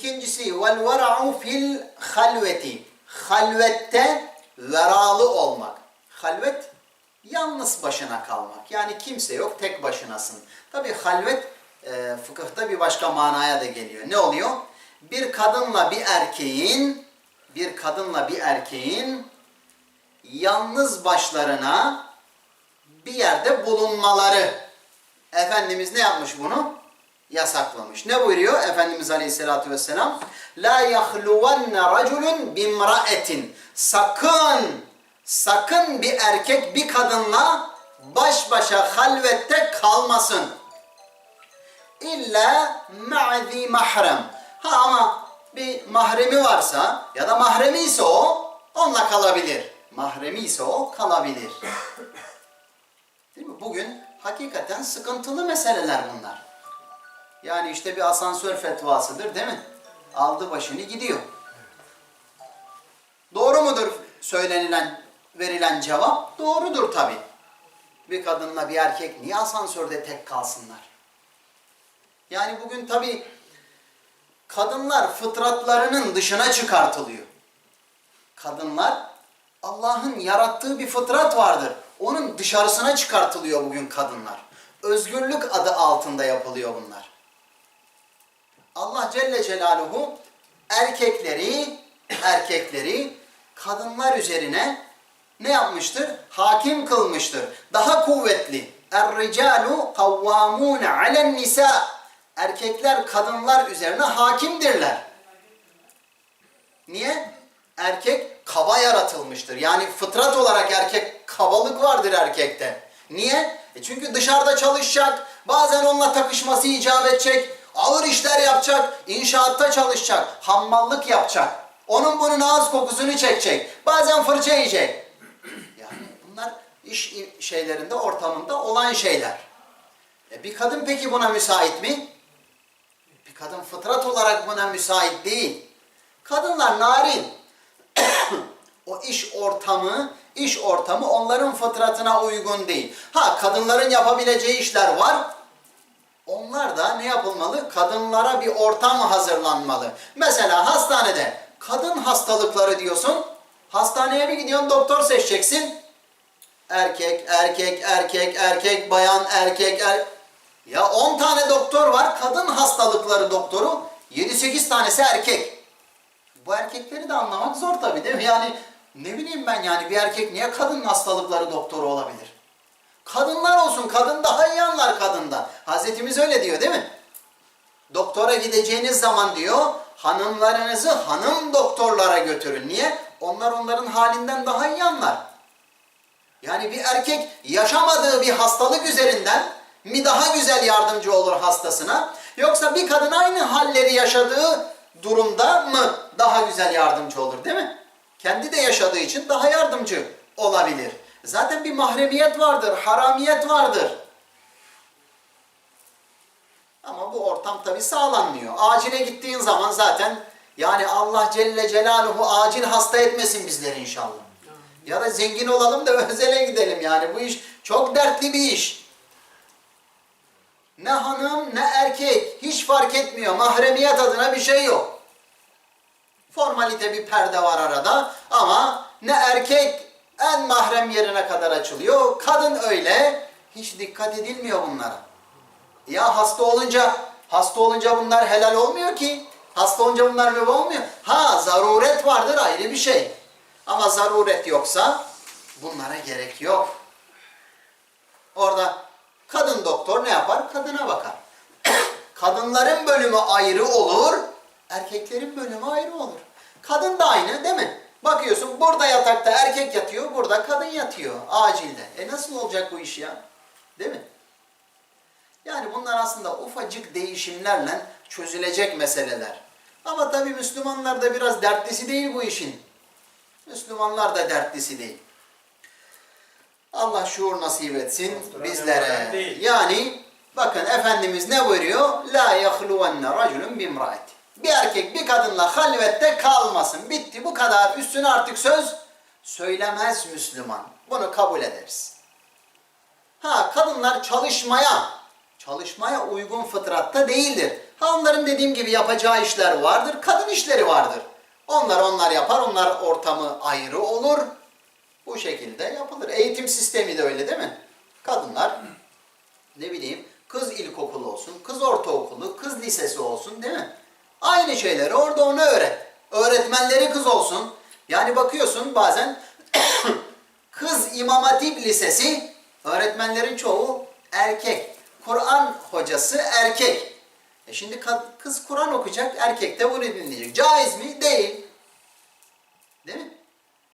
İkincisi vel vera'u fil halveti. Halvette veralı olmak. Halvet yalnız başına kalmak. Yani kimse yok tek başınasın. Tabi halvet e, fıkıhta bir başka manaya da geliyor. Ne oluyor? Bir kadınla bir erkeğin bir kadınla bir erkeğin yalnız başlarına bir yerde bulunmaları. Efendimiz ne yapmış bunu? Yasaklamış. Ne buyuruyor Efendimiz Aleyhisselatü Vesselam? La yahluvenne raculun bimraetin. Sakın, sakın bir erkek bir kadınla baş başa halvette kalmasın. İlla ma'zi mahrem. Ha ama bir mahremi varsa ya da mahremi ise o onunla kalabilir. Mahremi ise o kalabilir. Değil mi? Bugün hakikaten sıkıntılı meseleler bunlar. Yani işte bir asansör fetvasıdır değil mi? Aldı başını gidiyor. Doğru mudur söylenilen, verilen cevap? Doğrudur tabi. Bir kadınla bir erkek niye asansörde tek kalsınlar? Yani bugün tabi kadınlar fıtratlarının dışına çıkartılıyor. Kadınlar Allah'ın yarattığı bir fıtrat vardır. Onun dışarısına çıkartılıyor bugün kadınlar. Özgürlük adı altında yapılıyor bunlar. Allah Celle Celaluhu erkekleri erkekleri kadınlar üzerine ne yapmıştır? Hakim kılmıştır. Daha kuvvetli. Er-ricalu kavvamun alen nisa. Erkekler kadınlar üzerine hakimdirler. Niye? Erkek kaba yaratılmıştır. Yani fıtrat olarak erkek kabalık vardır erkekte. Niye? E çünkü dışarıda çalışacak, bazen onunla takışması icap edecek, ağır işler yapacak, inşaatta çalışacak, hammallık yapacak. Onun bunun ağız kokusunu çekecek. Bazen fırça yiyecek. Yani bunlar iş şeylerinde, ortamında olan şeyler. E bir kadın peki buna müsait mi? Bir kadın fıtrat olarak buna müsait değil. Kadınlar narin. o iş ortamı, iş ortamı onların fıtratına uygun değil. Ha kadınların yapabileceği işler var. Ne yapılmalı? Kadınlara bir ortam hazırlanmalı. Mesela hastanede kadın hastalıkları diyorsun. Hastaneye bir gidiyorsun doktor seçeceksin. Erkek, erkek, erkek, erkek, bayan, erkek, er... Ya 10 tane doktor var. Kadın hastalıkları doktoru. 7-8 tanesi erkek. Bu erkekleri de anlamak zor tabii değil mi? Yani ne bileyim ben yani bir erkek niye kadın hastalıkları doktoru olabilir? Kadınlar olsun. Kadın daha iyi anlar kadında. Hazretimiz öyle diyor değil mi? Doktora gideceğiniz zaman diyor hanımlarınızı hanım doktorlara götürün. Niye? Onlar onların halinden daha iyi anlar. Yani bir erkek yaşamadığı bir hastalık üzerinden mi daha güzel yardımcı olur hastasına? Yoksa bir kadın aynı halleri yaşadığı durumda mı daha güzel yardımcı olur değil mi? Kendi de yaşadığı için daha yardımcı olabilir. Zaten bir mahremiyet vardır, haramiyet vardır. Ama bu ortam tabi sağlanmıyor. Acile gittiğin zaman zaten yani Allah Celle Celaluhu acil hasta etmesin bizleri inşallah. Ya da zengin olalım da özele gidelim yani. Bu iş çok dertli bir iş. Ne hanım ne erkek hiç fark etmiyor. Mahremiyet adına bir şey yok. Formalite bir perde var arada ama ne erkek en mahrem yerine kadar açılıyor. Kadın öyle. Hiç dikkat edilmiyor bunlara. Ya hasta olunca hasta olunca bunlar helal olmuyor ki. Hasta olunca bunlar mübah olmuyor. Ha zaruret vardır ayrı bir şey. Ama zaruret yoksa bunlara gerek yok. Orada kadın doktor ne yapar? Kadına bakar. Kadınların bölümü ayrı olur, erkeklerin bölümü ayrı olur. Kadın da aynı değil mi? Bakıyorsun burada yatakta erkek yatıyor, burada kadın yatıyor acilde. E nasıl olacak bu iş ya? Değil mi? Yani bunlar aslında ufacık değişimlerle çözülecek meseleler. Ama tabii Müslümanlar da biraz dertlisi değil bu işin. Müslümanlar da dertlisi değil. Allah şuur nasip etsin bizlere. Yani bakın Efendimiz ne buyuruyor? La yahluvenne raculun bimraeti. Bir erkek bir kadınla halvette kalmasın. Bitti bu kadar. Üstüne artık söz söylemez Müslüman. Bunu kabul ederiz. Ha kadınlar çalışmaya, çalışmaya uygun fıtratta değildir. Ha onların dediğim gibi yapacağı işler vardır, kadın işleri vardır. Onlar onlar yapar, onlar ortamı ayrı olur. Bu şekilde yapılır. Eğitim sistemi de öyle değil mi? Kadınlar ne bileyim kız ilkokulu olsun, kız ortaokulu, kız lisesi olsun değil mi? Aynı şeyleri orada onu öğret. Öğretmenleri kız olsun. Yani bakıyorsun bazen kız İmam Hatip Lisesi öğretmenlerin çoğu erkek. Kur'an hocası erkek. E şimdi kız Kur'an okuyacak, erkek de bunu dinleyecek. Caiz mi? Değil.